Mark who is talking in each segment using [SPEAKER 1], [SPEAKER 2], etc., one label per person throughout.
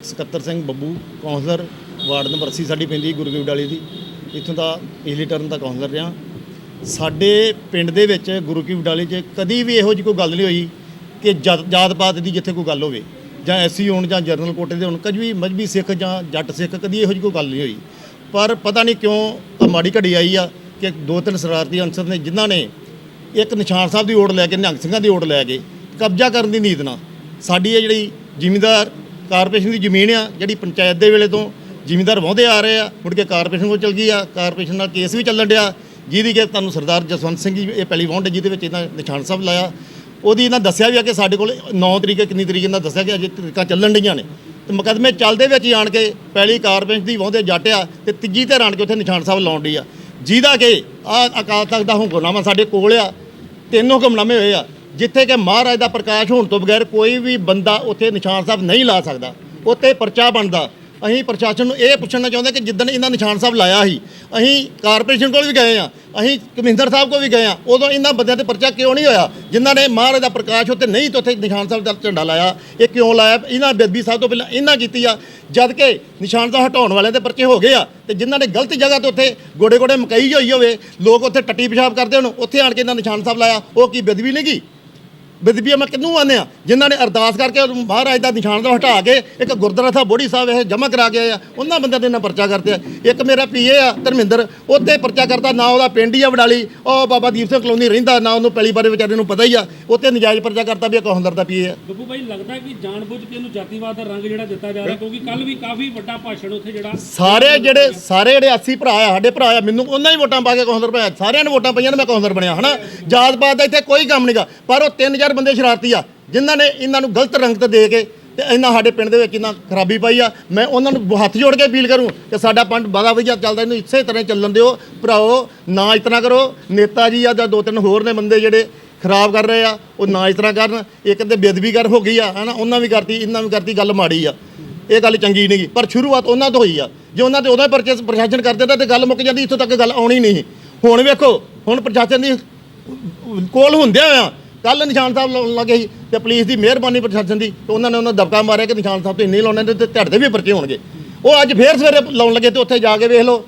[SPEAKER 1] ਸਕੱਤਰ Singh Babbu councillor ward number 80 ਸਾਡੀ ਪੈਂਦੀ ਗੁਰਗਿਵ ਡਾਲੀ ਦੀ। ਇੱਥੋਂ ਦਾ ਪਿਛਲੀ ਟਰਨ ਦਾ ਕਾਉਂਸਲਰ ਰਿਹਾ। ਸਾਡੇ ਪਿੰਡ ਦੇ ਵਿੱਚ ਗੁਰੂ ਕੀ ਵਡਾਲੀ 'ਚ ਕਦੀ ਵੀ ਇਹੋ ਜਿਹੀ ਕੋਈ ਗੱਲ ਨਹੀਂ ਹੋਈ ਕਿ ਜਾਤ ਜਾਤ ਪਾਤ ਦੀ ਜਿੱਥੇ ਕੋਈ ਗੱਲ ਹੋਵੇ। ਜਾਂ ਐਸੀ ਹੋਣ ਜਾਂ ਜਰਨਲ ਕੋਟੇ ਦੇ ਹੋਣ, ਕਦੀ ਵੀ ਮਜਬੀ ਸਿੱਖ ਜਾਂ ਜੱਟ, ਸਿੱਖ ਕਦੀ ਇਹੋ ਜਿਹੀ ਕੋਈ ਗੱਲ ਨਹੀਂ ਹੋਈ। ਪਰ ਪਤਾ ਨਹੀਂ ਕਿਉਂ ਮਾੜੀ ਘੜੀ ਆਈ ਆ ਕਿ ਦੋ ਤਿੰਨ ਸ਼ਰਾਰਤੀ ਅਨਸਰ ਨੇ ਜਿਨ੍ਹਾਂ ਨੇ ਇੱਕ ਨਿਸ਼ਾਨ ਸਾਹਿਬ ਦੀ ਓੜ ਲੈ ਕੇ, ਨਿਹੰਗ ਸਿੰਘਾਂ ਦੀ ਓੜ ਲੈ ਕੇ ਕਬਜ਼ਾ ਕਰਨ ਦੀ ਨੀਤ ਨਾਲ ਸਾਡੀ ਇਹ ਜਿਹੜੀ ਜ਼ਿਮੀਂਦਾਰ ਕਾਰਪੋਰੇਸ਼ਨ ਦੀ ਜ਼ਮੀਨ ਆ, ਜਿਹੜੀ ਪੰਚਾਇਤ ਦੇ ਵੇਲੇ ਤੋਂ ਜ਼ਿਮੀਂਦਾਰ ਵਾਹੁੰਦੇ ਆ ਰਹੇ ਆ, ਮੁੜ ਕੇ ਕਾਰਪੋਰੇਸ਼ਨ ਕੋਲ ਚਲ ਗਈ ਆ, ਕਾਰਪੋਰੇਸ਼ਨ ਨਾਲ ਕੇਸ ਵੀ ਚੱਲਣ ਡਿਆ। ਜਿਹਦੀ ਕਿ ਤੁਹਾਨੂੰ ਸਰਦਾਰ ਜਸਵੰਤ ਸਿੰਘ ਜੀ ਇਹ ਪਹਿਲੀ ਵਾਹੁੰਡ ਜਿਹਦੇ ਵਿੱਚ ਇਹਨਾਂ ਨਿਸ਼ਾਨ ਸਾਹਿਬ ਲਾਇਆ। ਉਹਦੀ ਇਹਨਾਂ ਦੱਸਿਆ ਵੀ ਆ ਕਿ ਸਾਡੇ ਕੋਲ 9 ਤਰੀਕੇ ਕਿੰਨੀ ਤਰੀਕ ਇਹਨਾਂ ਦੱਸਿਆ ਕਿ ਅਜੇ ਤਰੀਕਾਂ ਚੱਲਣ ਡਈਆਂ ਨੇ। ਤੇ ਮੁਕੱਦਮੇ ਚੱਲਦੇ ਵਿੱਚ ਹੀ ਆਣ ਕੇ ਪਹਿਲੀ ਕਾਰਪੋਰੇਸ਼ਨ ਦੀ ਵਾਹੁੰਦੇ ਜੱਟ ਆ ਤੇ ਤੀਜੀ ਤੇ ਆਣ ਕੇ ਉੱਥੇ ਨਿਸ਼ਾਨ ਸਾਹਿਬ ਲਾਉਣ ਡਈ ਆ। ਜਿਹਦਾ ਕਿ ਆ ਅਕਾਲ ਤਖਤ ਦਾ ਹੁਕਮਨਾਮਾ ਸਾਡੇ ਕੋਲ ਆ, ਤਿੰਨ ਹੁਕਮਨਾਮੇ ਹੋਏ ਆ। ਜਿੱਥੇ ਕਿ ਮਹਾਰਾਜ ਦਾ ਪ੍ਰਕਾਸ਼ ਹੋਣ ਤੋਂ ਬਗੈਰ ਕੋਈ ਵੀ ਬੰਦਾ ਉੱਥੇ ਨਿਸ਼ਾਨ ਸਾਹਿਬ ਨਹੀਂ ਲਾ ਸਕਦਾ। ਉੱਥੇ ਪਰਚਾ ਬਣਦਾ। ਅਸੀਂ ਪ੍ਰਸ਼ਾਸਨ ਨੂੰ ਇਹ ਪੁੱਛਣਾ ਚਾਹੁੰਦੇ ਕਿ ਜਿੱਦਣ ਇਹਨਾਂ ਨਿਸ਼ਾਨ ਸਾਹਿਬ ਲਾਇਆ ਸੀ, ਅਸੀਂ ਕਾਰਪੋਰੇਸ਼ਨ ਕੋਲ ਵੀ ਗਏ ਆ ਅਸੀਂ ਕਮਿਸ਼ਨਰ ਸਾਹਿਬ ਕੋਲ ਵੀ ਗਏ ਆ ਉਦੋਂ ਇਹਨਾਂ ਬੰਦਿਆਂ ਤੇ ਪਰਚਾ ਕਿਉਂ ਨਹੀਂ ਹੋਇਆ? ਜਿਨ੍ਹਾਂ ਨੇ ਮਹਾਰਾਜ ਦਾ ਪ੍ਰਕਾਸ਼ ਉੱਤੇ ਨਹੀਂ ਤੇ ਉੱਥੇ ਨਿਸ਼ਾਨ ਸਾਹਿਬ ਦਾ ਝੰਡਾ ਲਾਇਆ। ਇਹ ਕਿਉਂ ਲਾਇਆ? ਇਹਨਾਂ ਬੇਦਬੀ ਸਾਹਿਬ ਤੋਂ ਪਹਿਲਾਂ ਇਹਨਾਂ ਕੀਤੀ ਆ। ਜਦ ਕਿ ਨਿਸ਼ਾਨ ਸਾਹਿਬ ਹਟਾਉਣ ਵਾਲਿਆਂ ਦੇ ਪਰਚੇ ਹੋ ਗਏ ਆ ਤੇ ਜਿਨ੍ਹਾਂ ਨੇ ਗਲਤ ਜਗ੍ਹਾ ਤੇ ਉੱਥੇ ਗੋੜੇ ਗੋੜੇ ਮਕਈ ਹੋਈ ਹੋਵੇ, ਲੋਕ ਉੱਥੇ ਟੱਟੀ ਪਿਸ਼ਾਬ ਕਰਦੇ ਹੋਣ, ਉੱਥੇ ਆਣ ਕੇ ਇਹਨਾਂ ਨਿਸ਼ਾਨ ਸਾਹਿਬ ਲਾਇਆ। ਉਹ ਕੀ ਬੇਦਬੀ ਨਹੀਂ ਗੀ ਬਦਬੀਆ ਮੈਂ ਕਿਹਨੂੰ ਆਨੇ ਆ? ਜਿਨ੍ਹਾਂ ਨੇ ਅਰਦਾਸ ਕਰਕੇ ਮਹਾਰਾਜ ਦਾ ਨਿਸ਼ਾਨ ਤੋਂ ਹਟਾ ਕੇ ਇੱਕ ਗੁਰਦੁਆਰਾ ਸਾਹਿਬ ਬੋੜੀ ਸਾਹਿਬ ਇਹ ਜਮ੍ਹਾਂ ਕਰਾ ਕੇ ਆ। ਉਹਨਾਂ ਬੰਦਿਆਂ ਦੇ ਨਾਲ ਪਰਚਾ ਕਰਦੇ ਆ। ਇੱਕ ਮੇਰਾ ਪੀਏ ਆ ਧਰਮਿੰਦਰ ਉੱਤੇ ਪਰਚਾ ਕਰਦਾ ਨਾ ਉਹਦਾ ਪਿੰਡ ਹੀ ਆ ਵਡਾਲੀ। ਉਹ ਬਾਬਾ ਦੀਪ ਸਿੰਘ ਕਲੋਨੀ ਰਹਿੰਦਾ ਨਾ ਉਹਨੂੰ ਪਹਿਲੀ ਬਾਰੇ ਵਿਚਾਰੇ ਨੂੰ ਪਤਾ ਹੀ ਆ। ਉੱਤੇ ਨਜਾਇਜ਼ ਪਰਚਾ ਕਰਤਾ ਵੀ ਇੱਕ ਹੁੰਦਰ ਦਾ ਪੀਏ ਆ।
[SPEAKER 2] ਬੱਬੂ ਭਾਈ ਲੱਗਦਾ ਕਿ ਜਾਣਬੁੱਝ ਕੇ ਇਹਨੂੰ ਜਾਤੀਵਾਦ ਦਾ ਰੰਗ ਜਿਹੜਾ ਦਿੱਤਾ ਜਾ ਰਿਹਾ ਕਿਉਂਕਿ ਕੱਲ ਵੀ ਕਾਫੀ ਵੱਡਾ ਭਾਸ਼ਣ ਉੱਥੇ ਜਿਹੜਾ
[SPEAKER 1] ਸਾਰੇ ਜਿਹੜੇ ਸਾਰੇ ਜਿਹੜੇ 80 ਭਰਾ ਆ ਸਾਡੇ ਭਰਾ ਆ ਮੈਨੂੰ ਉਹਨਾਂ ਹੀ ਵੋਟਾਂ ਪਾ ਕੇ ਕੌਂਸਲਰ ਬਣਾਇਆ। ਸਾਰਿਆਂ ਨੇ ਵੋਟਾਂ ਪਈਆਂ ਨੇ ਮੈਂ ਕੌਂਸਲਰ ਬਣਿਆ ਹਨਾ? ਜਾਤ ਪਾਤ ਦਾ ਇੱਥੇ ਕੋਈ ਕੰਮ ਨਹੀਂਗਾ ਪਰ ਉਹ 3000 ਬੰਦੇ ਸ਼ਰਾਰਤੀ ਆ, ਜਿਨ੍ਹਾਂ ਨੇ ਇਹਨਾਂ ਨੂੰ ਗਲਤ ਰੰਗਤ ਦੇ ਕੇ ਤੇ ਇਹਨਾਂ ਸਾਡੇ ਪਿੰਡ ਦੇ ਵਿੱਚ ਇਹਨਾਂ ਖਰਾਬੀ ਪਾਈ ਆ। ਮੈਂ ਉਹਨਾਂ ਨੂੰ ਹੱਥ ਜੋੜ ਕੇ ਅਪੀਲ ਕਰੂੰ ਕਿ ਸਾਡਾ ਪਿੰਡ ਬੜਾ ਵਧੀਆ ਚੱਲਦਾ, ਇਹਨੂੰ ਇਸੇ ਤਰ੍ਹਾਂ ਚੱਲਣ ਦਿਓ। ਭਰਾਓ ਨਾ ਇਤਨਾ ਕਰੋ। ਨੇਤਾ ਜੀ ਆ ਜਾਂ ਦੋ ਤਿੰਨ ਹੋਰ ਨੇ ਬੰਦੇ ਜਿਹੜੇ ਖਰਾਬ ਕਰ ਰਹੇ ਆ, ਉਹ ਨਾ ਇਸ ਤਰ੍ਹਾਂ ਕਰਨ। ਇੱਕ ਤੇ ਬੇਦਬੀ ਕਰ ਹੋ ਗਈ ਆ, ਹਨਾ? ਉਹਨਾਂ ਵੀ ਕਰਤੀ, ਇਹਨਾਂ ਵੀ ਕਰਤੀ, ਗੱਲ ਮਾੜੀ ਆ। ਇਹ ਗੱਲ ਚੰਗੀ ਨਹੀਂ ਗੀ। ਪਰ ਸ਼ੁਰੂਆਤ ਉਹਨਾਂ ਤੋਂ ਹੋਈ ਆ। ਜੇ ਉਹਨਾਂ ਤੇ ਉਹਦਾ ਪਰਚੇਸ ਪ੍ਰਸ਼ਾਸਨ ਕਰ ਦਿੰਦਾ ਤੇ ਗੱਲ ਮੁੱਕ ਜਾਂਦੀ, ਇੱਥੋਂ ਤੱਕ ਗੱਲ ਆਉਣੀ ਨਹੀਂ। ਹੁਣ ਵੇਖੋ, ਹੁਣ ਪ੍ਰਸ਼ਾਸਨ ਦੀ ਕੋਲ ਹੁੰਦਿਆਂ ਆ। ਕੱਲ ਨਿਸ਼ਾਨ ਸਾਹਿਬ ਲਾਉਣ ਲੱਗੇ ਸੀ ਤੇ ਪੁਲਿਸ ਦੀ ਮਿਹਰਬਾਨੀ ਪ੍ਰਸ਼ਾਸਨ ਦੀ ਤੇ ਉਹਨਾਂ ਨੇ ਉਹਨਾਂ ਦਬਕਾ ਮਾਰਿਆ ਕਿ ਨਿਸ਼ਾਨ ਸਾਹਿਬ ਤੇ ਇੰਨੇ ਲਾਉਣੇ ਨੇ ਤੇ ਤੁਹਾਡੇ ਤੇ ਵੀ ਪਰਚੇ ਹੋਣਗੇ। ਉਹ ਅੱਜ ਫੇਰ ਸਵੇਰੇ ਲਾਉਣ ਲੱਗੇ ਤੇ ਉੱਥੇ ਜਾ ਕੇ ਵੇਖ ਲਓ,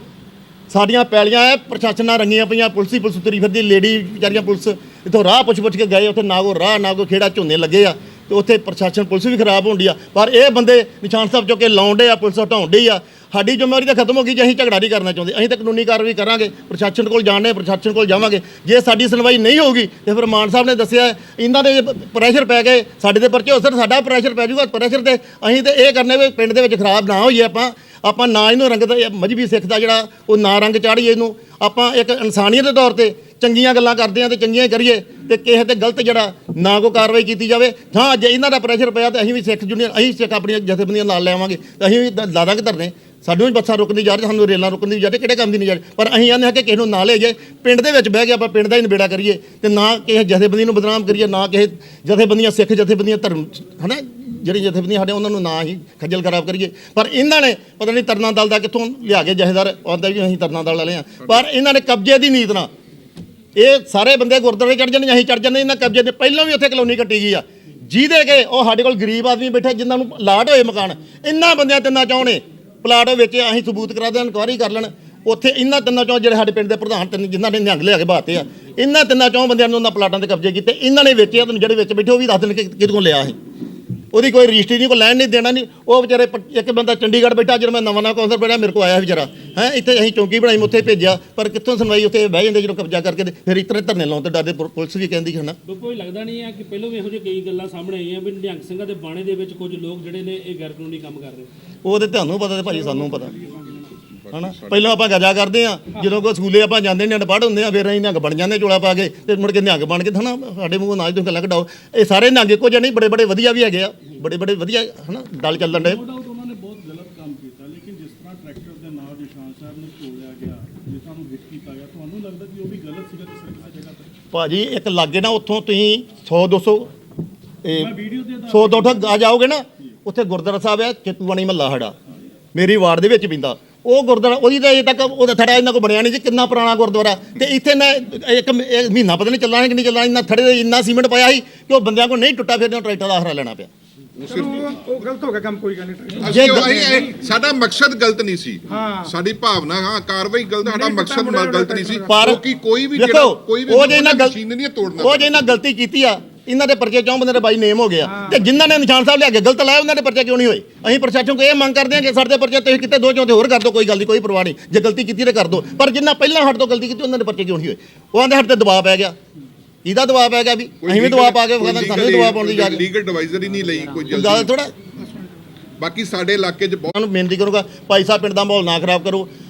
[SPEAKER 1] ਸਾਡੀਆਂ ਪੈਲੀਆਂ ਐ, ਪ੍ਰਸ਼ਾਸਨ ਨਾਲ ਰੰਗੀਆਂ ਪਈਆਂ, ਪੁਲਿਸ ਹੀ ਪੁਲਿਸ ਤੁਰੀ ਫਿਰਦੀ, ਲੇਡੀ ਵਿਚਾਰੀਆਂ ਪੁਲਿਸ ਇੱਥੋਂ ਰਾਹ ਪੁੱਛ ਪੁੱਛ ਕੇ ਗਏ, ਉੱਥੇ ਨਾ ਕੋ ਰਾਹ, ਨਾ ਕੋ ਖੇੜਾ ਝੋਨੇ ਲੱਗੇ ਆ ਤੇ ਉੱਥੇ ਪ੍ਰਸ਼ਾਸਨ ਪੁਲਿਸ ਵੀ ਖਰਾਬ ਹੁੰਦੀ ਆ। ਪਰ ਇਹ ਬੰਦੇ ਨਿਸ਼ਾਨ ਸਾਹਿਬ ਚੁੱਕ ਕੇ ਲਾਉਂਦੇ ਆ, ਪੁਲਿਸ ਹਟਾਉਂਦੀ ਆ। ਸਾਡੀ ਜ਼ਿੰਮੇਵਾਰੀ ਤਾਂ ਖਤਮ ਹੋ ਗਈ ਜੇ ਅਸੀਂ ਝਗੜਾ ਨਹੀਂ ਕਰਨਾ ਚਾਹੁੰਦੇ। ਅਸੀਂ ਤਾਂ ਕਾਨੂੰਨੀ ਕਾਰਵਾਈ ਕਰਾਂਗੇ, ਪ੍ਰਸ਼ਾਸਨ ਕੋਲ ਜਾਣਦੇ, ਪ੍ਰਸ਼ਾਸਨ ਕੋਲ ਜਾਵਾਂਗੇ। ਜੇ ਸਾਡੀ ਸੁਣਵਾਈ ਨਹੀਂ ਹੋਊਗੀ, ਤੇ ਫਿਰ ਮਾਨ ਸਾਹਿਬ ਨੇ ਦੱਸਿਆ, ਇਹਨਾਂ ਦੇ ਪ੍ਰੈਸ਼ਰ ਪੈ ਗਏ, ਸਾਡੇ ਤੇ ਪਰਚੇ ਹੋ ਸਰ ਸਾਡਾ ਪ੍ਰੈਸ਼ਰ ਪੈ ਜੂਗਾ ਪ੍ਰੈਸ਼ਰ ਤੇ ਅਸੀਂ ਤੇ ਇਹ ਕਰਨੇ ਵੀ ਪਿੰਡ ਦੇ ਵਿੱਚ ਖਰਾਬ ਨਾ ਹੋਈਏ ਆਪਾਂ। ਆਪਾਂ ਨਾ ਇਹਨੂੰ ਰੰਗ ਇਹ ਮਜਬੀ ਸਿੱਖ ਦਾ ਜਿਹੜਾ, ਉਹ ਨਾ ਰੰਗ ਚਾੜੀਏ ਇਹਨੂੰ। ਆਪਾਂ ਇੱਕ ਇਨਸਾਨੀਅਤ ਦੇ ਤੌਰ ਤੇ ਚੰਗੀਆਂ ਗੱਲਾਂ ਕਰਦੇ ਆ ਤੇ ਚੰਗੀਆਂ ਕਰੀਏ ਤੇ ਕਿਸੇ ਤੇ ਗਲਤ ਜਿਹੜਾ ਨਾ ਕੋ ਕਾਰਵਾਈ ਕੀਤੀ ਜਾਵੇ। ਹਾਂ, ਜੇ ਇਹਨਾਂ ਦਾ ਪ੍ਰੈਸ਼ਰ ਪਿਆ ਤੇ ਅਸੀਂ ਵੀ ਸਿੱਖ ਜੁਨੀਅਰ, ਅਸੀਂ ਸਿੱਖ ਆਪਣੀਆਂ ਜਥੇਬੰਦੀਆਂ ਨਾਲ ਲੈਵਾਂਗੇ ਤੇ ਅਸੀਂ ਵੀ ਦ- ਦਾਦਾਂਗੇ ਧਰਨੇ। ਸਾਨੂੰ ਵੀ ਬੱਸਾਂ ਰੁਕਣ ਦੀ ਜਾ ਰਹੀ ਸਾਨੂੰ ਰੇਲਾਂ ਰੁਕਣ ਦੀ ਜਾ ਰਹੀ ਕਿਹੜੇ ਕੰਮ ਦੀ ਨਹੀਂ ਜਾ ਰਹੀ ਪਰ ਅਸੀਂ ਆਨੇ ਹਾਂ ਕਿ ਕਿਸੇ ਨੂੰ ਨਾ ਲੈ ਜਾਏ, ਪਿੰਡ ਦੇ ਵਿੱਚ ਬਹਿ ਕੇ ਆਪਾਂ ਪਿੰਡ ਦਾ ਹੀ ਨਿਬੇੜਾ ਕਰੀਏ ਤੇ ਨਾ ਕਿਸੇ ਜਥੇਬੰਦੀ ਨੂੰ ਬਦਨਾਮ ਕਰੀਏ, ਨਾ ਕਿਸੇ ਜਥੇਬੰਦੀਆਂ, ਸਿੱਖ ਜਥੇਬੰਦੀਆਂ, ਧਰਮ, ਹਨਾ? ਜਿਹੜੀ ਜਥੇਬੰਦੀਆਂ ਸਾਡੇ ਉਹਨਾਂ ਨੂੰ ਨਾ ਹੀ ਖੱਜਲ ਖਰਾਬ ਕਰੀਏ। ਪਰ ਇਹਨਾਂ ਨੇ ਪਤਾ ਨਹੀਂ ਤਰਨਾ ਦਲ ਦਾ ਕਿੱਥੋਂ ਲਿਆ ਕੇ ਜਥੇਦਾਰ ਆਉਂਦਾ ਵੀ ਅਸੀਂ ਤਰਨਾ ਦਲ ਵਾਲੇ ਆ ਪਰ ਇਹਨਾਂ ਨੇ ਕਬਜ਼ੇ ਦੀ ਨੀਤ ਨਾਲ, ਇਹ ਸਾਰੇ ਬੰਦੇ ਗੁਰਦੁਆਰੇ ਚੜ ਜਾਂਦੇ ਅਸੀਂ ਚੜ ਜਾਂਦੇ ਇਹਨਾਂ ਕਬਜ਼ੇ ਦੇ ਪਹਿਲਾਂ ਵੀ ਉੱਥੇ ਕਲੋਨੀ ਕੱਟੀ ਗਈ ਆ। ਜਿਹਦੇ ਕੇ ਉਹ ਸਾਡੇ ਕੋਲ ਗਰੀਬ ਆਦਮੀ ਬੈਠਾ, ਜਿਨ੍ਹਾਂ ਨੂੰ ਲਾਟ ਹੋਏ ਮਕਾਨ। ਇਹਨਾਂ ਬੰਦਿਆਂ ਤਿੰਨਾਂ ਚਾਹੁੰਨੇ ਪਲਾਟ ਵਿੱਚ ਅਸੀਂ ਸਬੂਤ ਕਰਾ ਦੇਣ ਇਨਕੁਆਰੀ ਕਰ ਲੈਣ। ਉੱਥੇ ਇਹਨਾਂ ਤਿੰਨਾਂ ਚੋਂ ਜਿਹੜੇ ਸਾਡੇ ਪਿੰਡ ਦੇ ਪ੍ਰਧਾਨ ਤਿੰਨ, ਜਿਨ੍ਹਾਂ ਨੇ ਨਿਹੰਗ ਲਿਆ ਕੇ ਬਾਤੇ ਆ, ਇਹਨਾਂ ਤਿੰਨਾਂ ਚੋਂ ਬੰਦਿਆਂ ਨੂੰ ਉਹਨਾਂ ਪਲਾਟਾਂ ਤੇ ਕਬਜ਼ੇ ਕੀਤੇ। ਇਹਨਾਂ ਨੇ ਵੇਚਿਆ ਤੁਹਾਨੂੰ ਜਿਹੜੇ ਵਿੱਚ ਬੈਠੇ ਉਹ ਵੀ ਦੱਸ ਦੇਣ ਕਿ ਕਿਹਦੇ ਲਿਆ ਅਸੀਂ। ਉਹਦੀ ਕੋਈ ਰਜਿਸਟਰੀ ਨਹੀਂ ਕੋਈ ਲੈਣ ਨਹੀਂ ਦੇਣਾ ਨਹੀਂ। ਉਹ ਵਿਚਾਰੇ ਇੱਕ ਬੰਦਾ ਚੰਡੀਗੜ੍ਹ ਬੈਠਾ ਜਦੋਂ ਮੈਂ ਨਵਾਂ ਨਵਾਂ ਕੌਂਸਲ ਬਣਿਆ ਮੇਰੇ ਕੋਲ ਆਇਆ ਵਿਚਾਰਾ। ਹੈ ਇੱਥੇ ਅਸੀਂ ਚੌਂਕੀ ਬਣਾਈ ਉੱਥੇ ਭੇਜਿਆ। ਪਰ ਕਿੱਥੋਂ ਸੁਣਵਾਈ ਉੱਥੇ ਬਹਿ ਜਾਂਦੇ ਜਦੋਂ ਕਬਜ਼ਾ ਕਰਕੇ ਤੇ ਫਿਰ ਇਤਨੇ ਧਰਨੇ ਲਾਉਣ ਤੇ ਡਰਦੇ ਪੁਲਿਸ ਵੀ ਕਹਿੰਦੀ ਹੈ ਨਾ।
[SPEAKER 2] ਹੀ ਲੱਗਦਾ ਨਹੀਂ ਹੈ ਕਿ ਪਹਿਲਾਂ ਵੀ ਇਹੋ ਜਿਹੀ ਕਈ ਗੱਲਾਂ ਸਾਹਮਣੇ ਆਈਆਂ ਵੀ ਨਿਹੰਗ ਸਿੰਘਾਂ ਦੇ ਬਾਣੇ ਦੇ ਵਿੱਚ ਕੁਝ ਲੋਕ ਜਿਹੜੇ ਨੇ ਇਹ ਗੈਰ ਕਾਨੂੰਨੀ ਕੰਮ ਕਰ ਰਹੇ
[SPEAKER 1] ਉਹ ਤੇ ਤੁਹਾਨੂੰ ਪਤਾ ਤੇ ਭਾਜੀ ਸਾਨੂੰ ਪਤਾ। ਹਨਾ? ਪਹਿਲਾਂ ਆਪਾਂ ਗਜਾ ਕਰਦੇ ਆ ਜਦੋਂ ਕੋ ਸਕੂਲੇ ਆਪਾਂ ਜਾਂਦੇ ਨੇ ਅਨਪੜ੍ਹ ਹੁੰਦੇ ਆ ਫਿਰ ਅਸੀਂ ਨਿਹੰਗ ਬਣ ਜਾਂਦੇ ਚੋਲਾ ਪਾ ਕੇ। ਤੇ ਮੁੜ ਕੇ ਨਿਹੰਗ ਬਣ ਕੇ ਹਨਾ ਸਾਡੇ ਮੂੰਹੋਂ ਨਾਜ ਤੋਂ ਗੱਲਾਂ ਕਢਾਓ। ਇਹ ਸਾਰੇ ਨਿਹੰਗ ਇੱਕੋ ਜਿਹੇ ਨਹੀਂ ਬੜੇ ਬੜੇ ਵਧੀਆ ਵੀ ਹੈਗੇ ਆ। ਬੜੇ ਬੜੇ ਵਧੀਆ ਹਨਾ? ਦਲ ਚੱਲਣ ਦੇ
[SPEAKER 3] ਉਹਨਾਂ ਨੇ ਬਹੁਤ ਗਲਤ ਕੰਮ ਕੀਤਾ ਲੇਕਿਨ ਜਿਸ ਤਰ੍ਹਾਂ ਟਰੈਕਟਰ ਦੇ ਨਾਲ ਨਿਸ਼ਾਨ ਸਾਹਿਬ ਨੂੰ ਤੋੜਿਆ ਗਿਆ ਜਿਸ ਨੂੰ ਹਿੱਟ ਕੀਤਾ ਗਿਆ ਤੁਹਾਨੂੰ ਲੱਗਦਾ ਕਿ ਉਹ ਵੀ ਗਲਤ ਸੀਗਾ ਕਿਸੇ ਜਗ੍ਹਾ ਤੇ?
[SPEAKER 1] ਭਾਜੀ ਇੱਕ ਲਾਗੇ ਨਾ ਉੱਥੋਂ ਤੁਸੀਂ 100 200 ਇਹ
[SPEAKER 3] ਮੈਂ ਵੀਡੀਓ ਦੇ
[SPEAKER 1] 100 200 ਆ ਜਾਓਗੇ ਨਾ? ਉੱਥੇ ਗੁਰਦੁਆਰਾ ਸਾਹਿਬ ਹੈ ਚਿੱਤੂਵਾਣੀ ਮਹੱਲਾ ਸਾਡਾ। ਮੇਰੀ ਵਾਰਡ ਦੇ ਵਿੱਚ ਪੈਂਦਾ। ਉਹ ਗੁਰਦੁਆਰਾ ਉਹਦੀ ਤਾਂ ਅਜੇ ਤੱਕ ਉਹਦਾ ਥੜਾ ਇਹਨਾਂ ਕੋ ਬਣਿਆ ਨਹੀਂ ਜੀ ਕਿੰਨਾ ਪੁਰਾਣਾ ਗੁਰਦੁਆਰਾ। ਤੇ ਇੱਥੇ ਨਾ ਇੱਕ ਮ- ਮਹੀਨਾ ਪਤਾ ਨਹੀਂ ਚੱਲਣਾ ਕਿ ਨਹੀਂ ਚੱਲਣਾ ਇੰਨਾ ਥੜੇ ਦੇ ਇੰਨਾ ਸੀਮੈਂਟ ਪਾਇਆ ਸੀ ਕਿ ਉਹ ਬੰਦਿਆਂ ਕੋ ਨਹੀਂ ਟੁੱਟਾ ਫਿਰ ਟਰੈਕਟਰ ਦਾ ਆਸਰਾ ਲੈਣਾ ਪਿਆ।
[SPEAKER 4] ਚਲੋ ਉਹ- ਉਹ ਗਲਤ ਹੋ ਗਿਆ ਕੰਮ ਕੋਈ ਗੱਲ ਨਹੀਂ
[SPEAKER 1] ਜੇ
[SPEAKER 5] ਅਸੀਂ
[SPEAKER 1] ਗ-
[SPEAKER 5] ਅਸੀਂ- ਇਹ- ਸਾਡਾ ਮਕਸਦ ਗਲਤ ਨਹੀਂ ਸੀ।
[SPEAKER 4] ਹਾਂ।
[SPEAKER 5] ਸਾਡੀ ਭਾਵਨਾ ਹਾਂ ਕਾਰਵਾਈ ਗਲਤ ਸਾਡਾ
[SPEAKER 4] ਨਹੀਂ,
[SPEAKER 5] ਮਕਸਦ
[SPEAKER 4] ਮੁੰਡਾ
[SPEAKER 5] ਗਲਤ ਨਹੀਂ ਸੀ।
[SPEAKER 1] ਪਰ
[SPEAKER 5] ਕਿਉਂਕਿ ਕੋਈ ਵੀ ਜਿਹੜਾ
[SPEAKER 1] ਦੇਖੋ
[SPEAKER 5] ਕੋਈ ਵੀ
[SPEAKER 1] ਉਹ ਜੇ ਇਹਨਾਂ ਗਲ-
[SPEAKER 5] ਮਸ਼ੀਨ ਨਹੀਂ ਤੋੜਨਾ
[SPEAKER 1] ਉਹ ਜੇ ਇਹਨਾਂ ਗਲਤੀ ਕੀਤੀ ਆ ਇਹਨਾਂ ਦੇ ਪਰਚੇ ਚੋਂ ਬੰਦੇ ਦੇ ਬਾਈ ਨੇਮ ਹੋ ਗਿਆ ਤੇ ਜਿਨ੍ਹਾਂ ਨੇ ਨਿਸ਼ਾਨ ਸਾਹਿਬ ਲਿਆ ਕੇ ਗਲਤ ਲਾਇਆ ਉਹਨਾਂ ਦੇ ਪਰਚੇ ਕਿਉਂ ਨਹੀਂ ਹੋਏ? ਅਸੀਂ ਪ੍ਰਸ਼ਾਸਨ ਕੋ ਇਹ ਮੰਗ ਕਰਦੇ ਹਾਂ ਕਿ ਸਾਡੇ ਦੇ ਪਰਚੇ ਤੁਸੀਂ ਕਿਤੇ ਦੋ ਚੋਂ ਤੇ ਹੋਰ ਕਰ ਦਿਓ ਕੋਈ ਗੱਲ ਨਹੀਂ ਕੋਈ ਪਰਵਾਹ ਨਹੀਂ। ਜੇ ਗਲਤੀ ਕੀਤੀ ਤੇ ਕਰ ਦਿਓ। ਪਰ ਜਿਨ੍ਹਾਂ ਪਹਿਲਾਂ ਸਾਡੇ ਤੋਂ ਗਲਤੀ ਕੀਤੀ ਉਹਨਾਂ ਦੇ ਪਰਚੇ ਕਿਉਂ ਨਹੀਂ ਹੋਏ? ਉਹ ਆਂਦੇ ਸਾਡੇ ਤੇ ਦਬਾਅ ਪੈ ਗਿਆ। ਇਹਦਾ ਦਬਾਅ ਪੈ ਗਿਆ ਵੀ? ਅਸੀਂ ਵੀ ਦਬਾਅ ਪਾ ਕੇ ਕਹਿੰਦੇ ਸਾਨੂੰ ਵੀ ਦਬਾਅ ਪਾਉਣ ਦੀ ਇਜਾਜ਼ਤ।
[SPEAKER 5] ਲੀਗਲ ਐਡਵਾਈਜ਼ਰ ਹੀ ਨਹੀਂ ਲਈ ਕੋਈ
[SPEAKER 1] ਗੱਲ
[SPEAKER 5] ਜਲਦੀ।
[SPEAKER 1] ਥੋੜਾ
[SPEAKER 5] ਬਾਕੀ ਸਾਡੇ ਇਲਾਕੇ 'ਚ ਬਹੁਤ
[SPEAKER 1] ਬੇਨਤੀ ਕਰੂੰਗਾ ਭਾਈ ਸਾਹਿਬ ਪਿੰਡ ਦਾ ਮਾਹੌਲ ਨਾ ਖਰਾਬ ਕਰੋ।